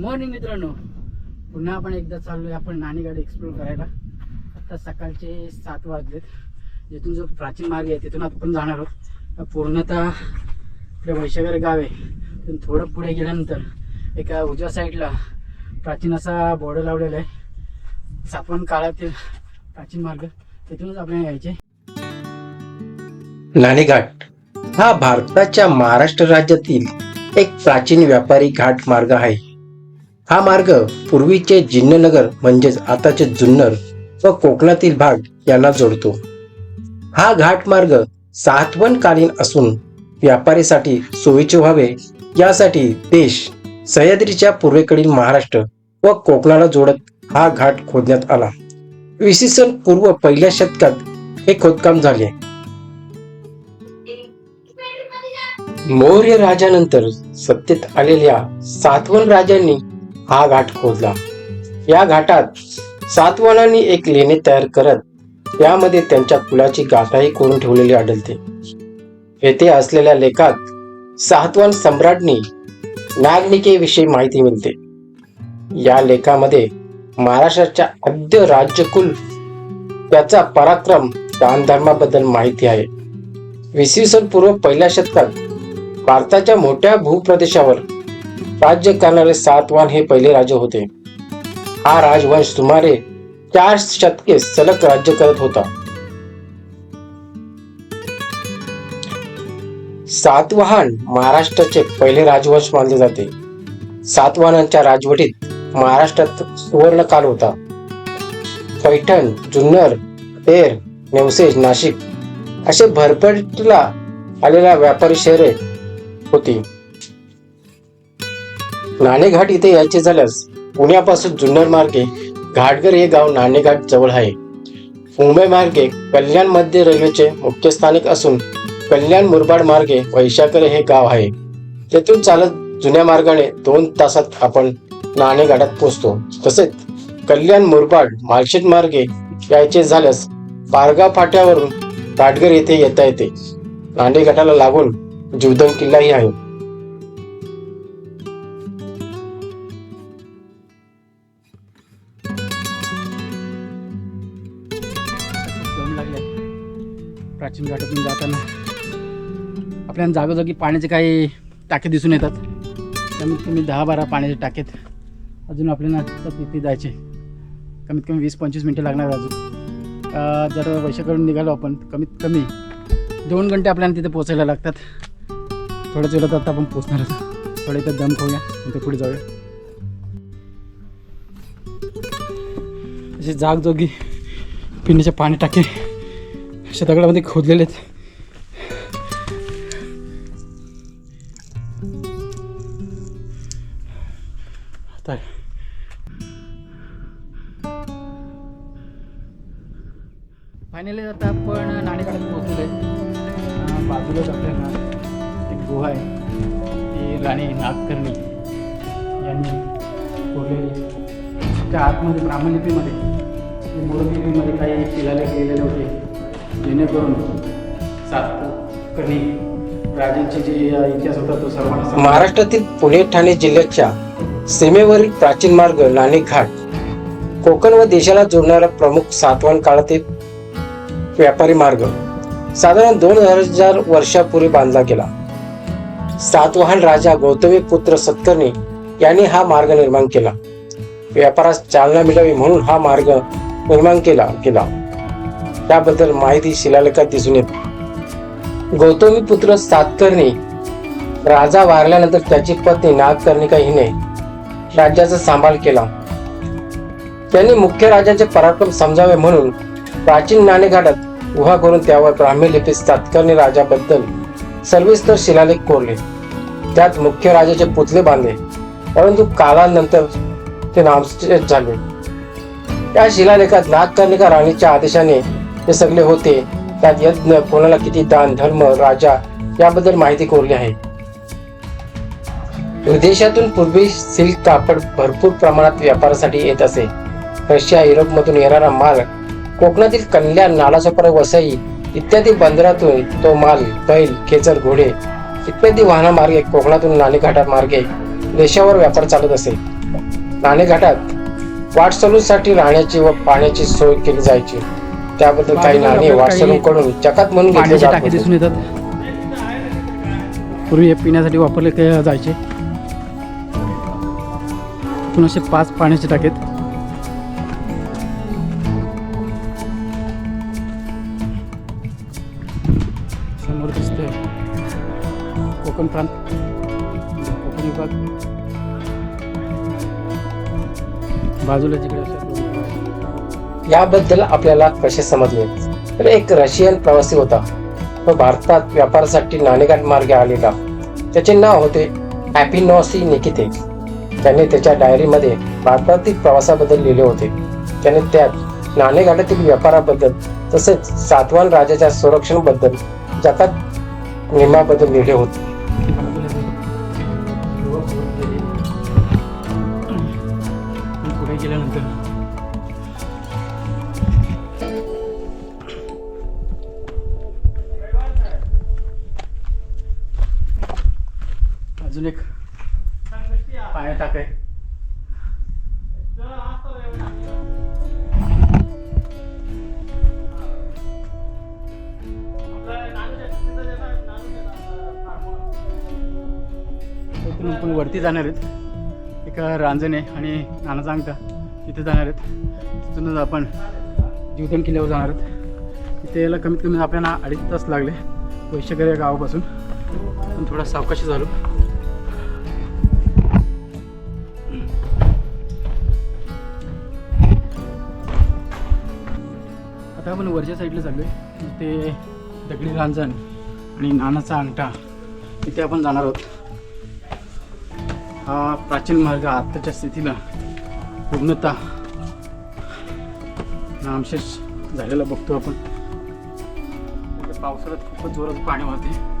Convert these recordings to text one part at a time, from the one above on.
Morning मित्रांनो. पुन्हा आपण एकदा चाललो आहे आपण नाणीगाड एक्सप्लोर करायला. आता सकाळचे सात वाजलेत. जिथून जो प्राचीन मार्ग आहे तिथून आपण जाणार आहोत. पूर्णतः इकडे वैशागर गाव आहे. तिथून थोडं पुढे गेल्यानंतर एका उजव्या साईडला प्राचीन असा बोर्ड लावलेला आहे. सातवाहन काळातील प्राचीन मार्ग. तिथूनच आपल्याला यायचे. नाणेघाट हा भारताच्या महाराष्ट्र राज्यातील एक प्राचीन व्यापारी घाट मार्ग आहे. हा मार्ग पूर्वीचे जिन्ननगर म्हणजेच आताचे जुन्नर व कोकणातील भाग यांना जोडतो. हा घाट मार्ग सातवन कालीन असून व्यापारीसाठी सोयीचे व्हावे. यासाठी देश सह्याद्रीच्या पूर्वेकडील महाराष्ट्र व कोकणाला जोडत हा घाट खोदण्यात आला. इसवी सन पूर्व पहिल्या शतकात हे खोदकाम झाले. मौर्य राजानंतर सत्तेत आलेल्या सातवन राजांनी हा घाट खोदला. या घाटात सातवानांनी एक लेणे तयार करत त्यामध्ये त्यांच्या कुलाची गाथाही करून ठेवलेली आढळते. येथे असलेल्या लेखात सातवान सम्राटनी नागनिकेविषयी माहिती मिळते. या लेखामध्ये महाराष्ट्राच्या आद्य राज्यकुल त्याचा पराक्रम दानधर्माबद्दल माहिती आहे. इसवी सन पूर्व पहिल्या शतकात भारताच्या मोठ्या भूप्रदेशावर राज्य करणारे सातवान हे पहिले राजे होते. हा राजवंश सुमारे चार शतके सलग राज्य करत होता. सातवाहन महाराष्ट्राचे पहिले राजवंश मानले जाते. सातवाहनांच्या राजवटीत महाराष्ट्रात सुवर्ण काल होता. पैठण जुन्नर तेर नेवसेज नाशिक असे भरपटला आलेल्या व्यापारी शहरे होती. नाणेघाट इथे यायचे झाल्यास पुण्यापासून जुन्नर मार्गे घाटगर हे गाव नाणेघाट जवळ आहे. मुंबई मार्गे कल्याण मध्य रेल्वेचे मुख्य स्थानक असून कल्याण मुरबाड मार्गे वैशाकर हे गाव आहे. तेथून चालत जुन्या मार्गाने दोन तासात आपण नाणेघाटात पोहोचतो. तसेच कल्याण मुरबाड मालशेत मार्गे यायचे झाल्यास पारगाव फाट्यावरून घाटगर येथे येता येते. नाणेघाटाला लागून जीवधन किल्लाही आहे. प्राचीन घाटातून जाताना आपल्याला जागोजागी पाण्याचे काही टाके दिसून येतात. कमीत कमी दहा बारा पाण्याचे टाकेत. अजून आपल्याला तिथे जायचे. कमीत कमी वीस पंचवीस मिनटं लागणार अजून. जर वैशाकडून निघालो आपण कमीत कमी दोन घंटे आपल्याला तिथे पोचायला लागतात. थोड्याच वेळात आता आपण पोचणार आहोत थोडं इथं दम खाऊया नंतर पुढे जाऊया. असे जागजोगी पिण्याचे पाणी टाके. अशा दगडामध्ये खोदलेले आहेत आता फायनली आता आपण नाणेकाडात पोहोचलो आहे बाजूलाच आपल्याला एक गुहा आहे. ती राणी नागकर्णी यांनी कोरलेली त्या आतमध्ये ब्राह्मणलिपीमध्ये मोरलिपीमध्ये काही शिलालेख लिहिलेले होते. जेणेकरून सातकर्णी राजांचे जे इतिहास होता तो सर्वांना समजेल. महाराष्ट्रातील पुणे ठाणे जिल्ह्याच्या सीमेवरील प्राचीन मार्ग नाणेघाट कोकण व देशाला जोडणारा प्रमुख सातवाहन काळातील व्यापारी मार्ग साधारण दोन हजार वर्षापूर्वी बांधला गेला. सातवाहन राजा गौतमी पुत्र सत्कर्णी यांनी हा मार्ग निर्माण केला. व्यापारास चालना मिळावी म्हणून हा मार्ग निर्माण केला गेला. त्याबद्दल माहिती शिलालेखात दिसून येते. गौतमी पुत्र सातकर्णी राजा वारल्यानंतर त्याची पत्नी नागकर्णिका हिने राज्याचा सांभाळ केला. त्यांनी मुख्य राजाचे पराक्रम समजावे म्हणून प्राचीन नाणेघाटात उहा करून त्यावर ब्राह्मी लिपीत सातकर्णी राजाबद्दल सविस्तर शिलालेख कोरले. त्यात मुख्य राजाचे पुतले बांधले परंतु कालानंतर ते नामशेष झाले. या शिलालेखात नागकर्णिका राणीच्या आदेशाने हे सगळे होते. त्यात यज्ञ कोणाला किती दान धर्म राजा याबद्दल माहिती कोरली आहे. विदेशातून पूर्वी सिल्क कापड भरपूर प्रमाणात व्यापारासाठी येत असे. रशिया युरोपमधून येणारा माल कोकणातील कल्याण नालासोपारा वसई इत्यादी बंदरातून तो माल बैल खेचर घोडे इत्यादी वाहनामार्गे कोकणातून नाणेघाटा मार्गे देशावर व्यापार चालत असे. नाणेघाटात वाटसलूसाठी राहण्याची व पाण्याची सोय केली जायची. त्याबद्दल काही नाणे वाटसरूंकडून जकात म्हणून घेतले पाण्याचे जात टाके होते. दिसून येतात. पूर्वी हे पिण्यासाठी वापरले के- जायचे. इथून असे पाच पाण्याचे टाकेत समोर दिसतंय कोकण प्रांत कोकण विभाग. बाजूला जिकडे याबद्दल आपल्याला कसे समजले? तर एक रशियन प्रवासी होता. तो भारतात व्यापारासाठी नाणेघाट मार्गे आलेला. त्याचे नाव होते हॅपिनॉसी निकिते. त्याने त्याच्या डायरीमध्ये भारतातील प्रवासाबद्दल लिहिले होते. त्याने त्यात नाणेघाटातील व्यापाराबद्दल तसेच सातवान राजाच्या संरक्षणाबद्दल जकात नियमाबद्दल लिहिले होते. पुढे गेल्यानंतर अजून एक पाण्यात टाक आहे पण वरती जाणार आहेत. एका रांजणे आणि नाना सांगता तिथे जाणार आहेत. तिथूनच आपण जीवधन किल्ल्यावर जाणार आहेत. तिथे यायला कमीत कमी आपल्याला अडीच तास लागले. वैशकर या गावापासून. पण थोडा सावकाशी झालो. आता आपण वरच्या साईडला चाललो आहे ते दगडी रांजण आणि नानाचा अंगठा. तिथे आपण जाणार आहोत. हा प्राचीन मार्ग आत्ताच्या स्थितीला पूर्णता नामशेष झालेला बघतो आपण. पावसाळ्यात खूपच जोरात पाणी वाहते.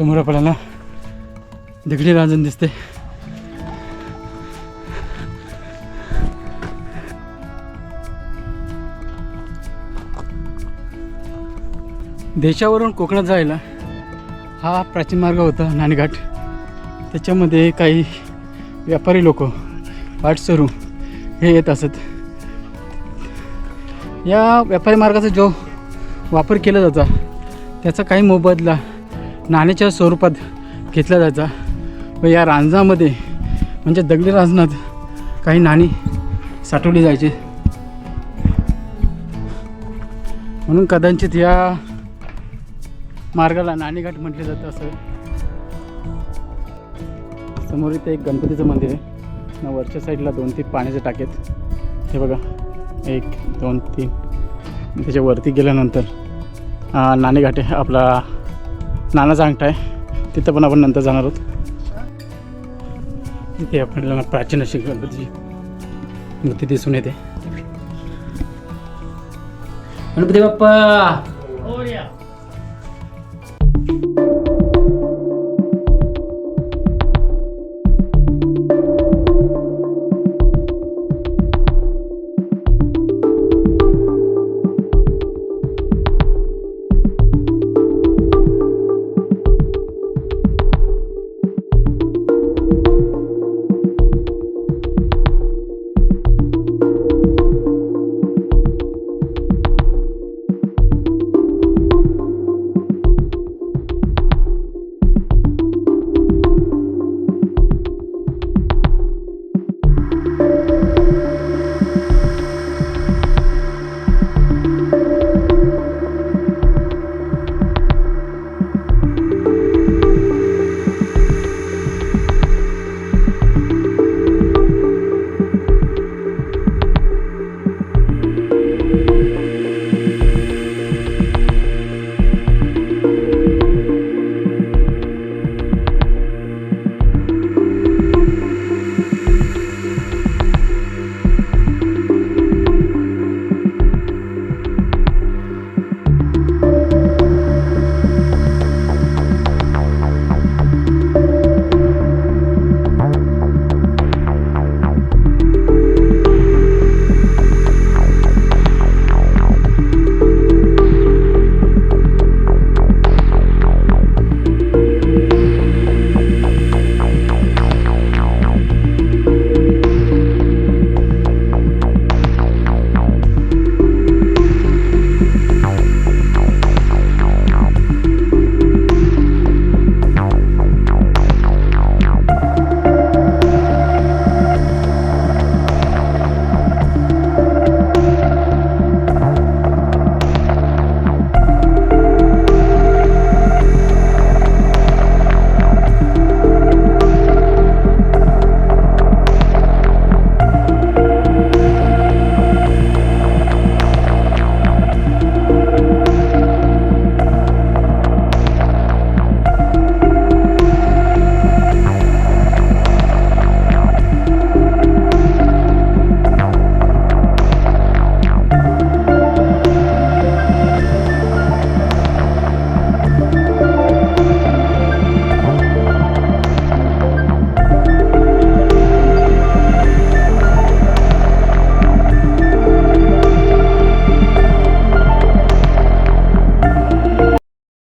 समोर आपल्याला दगडी रांजण दिसते. देशावरून कोकणात जायला हा प्राचीन मार्ग होता नाणेघाट. त्याच्यामध्ये काही व्यापारी लोक वाटसरू हे येत असत. या व्यापारी मार्गाचा जो वापर केला जाता त्याचा काही मोबदला नाण्याच्या स्वरूपात घेतला जायचा. व या रांजामध्ये म्हणजे दगडी रांजणात काही नाणी साठवली जायची. म्हणून कदाचित या मार्गाला नाणेघाट म्हटलं जातं असं समोर इथे एक गणपतीचं मंदिर आहे. ना वरच्या साईडला दोन तीन पाण्याचे टाकेत हे बघा एक दोन तीन. त्याच्या वरती गेल्यानंतर नाणेघाट आहे आपला नानाचा अंगठा आहे. तिथं पण आपण नंतर जाणार आहोत. तिथे आपल्याला प्राचीन अशी गणपतीची मूर्ती दिसून येते. गणपती बाप्पा!